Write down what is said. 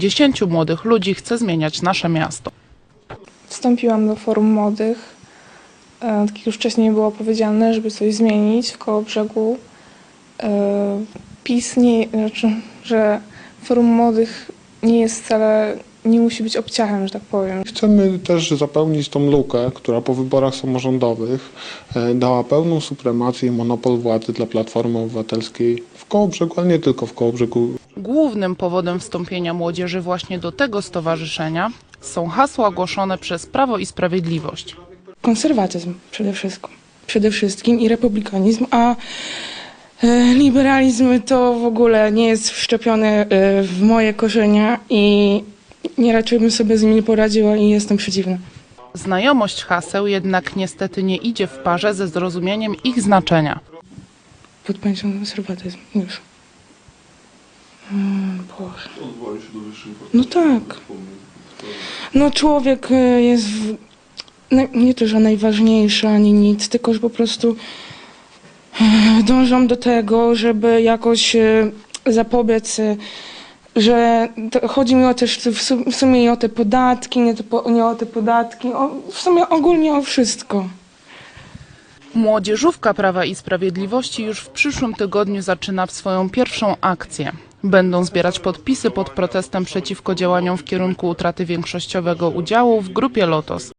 Dziesięciu młodych ludzi chce zmieniać nasze miasto. Wstąpiłam do forum młodych. E, Tak jak już wcześniej było powiedziane, żeby coś zmienić w koło brzegu. E, PiS nie, znaczy, że forum młodych nie jest wcale, nie musi być obciachem, że tak powiem. Chcemy też zapełnić tą lukę, która po wyborach samorządowych e, dała pełną supremację i monopol władzy dla Platformy Obywatelskiej w Kołobrzegu, ale nie tylko w Kołobrzegu. Głównym powodem wstąpienia młodzieży właśnie do tego stowarzyszenia są hasła głoszone przez Prawo i Sprawiedliwość. konserwatyzm przede wszystkim, przede wszystkim i republikanizm, a e, liberalizm to w ogóle nie jest wszczepiony e, w moje korzenie i nie raczej bym sobie z nim nie poradziła i jestem przeciwna. Znajomość haseł jednak niestety nie idzie w parze ze zrozumieniem ich znaczenia. Podpędził konserwatyzm już. Mm, Boże. No tak. No człowiek e, jest w, naj- nie to, że najważniejszy ani nic, tylko że po prostu e, dążą do tego, żeby jakoś e, zapobiec, e, że to, chodzi mi o też w su- w sumie i o te podatki, nie, to po, nie o te podatki, o, w sumie ogólnie o wszystko. Młodzieżówka Prawa i Sprawiedliwości już w przyszłym tygodniu zaczyna swoją pierwszą akcję. Będą zbierać podpisy pod protestem przeciwko działaniom w kierunku utraty większościowego udziału w grupie Lotos.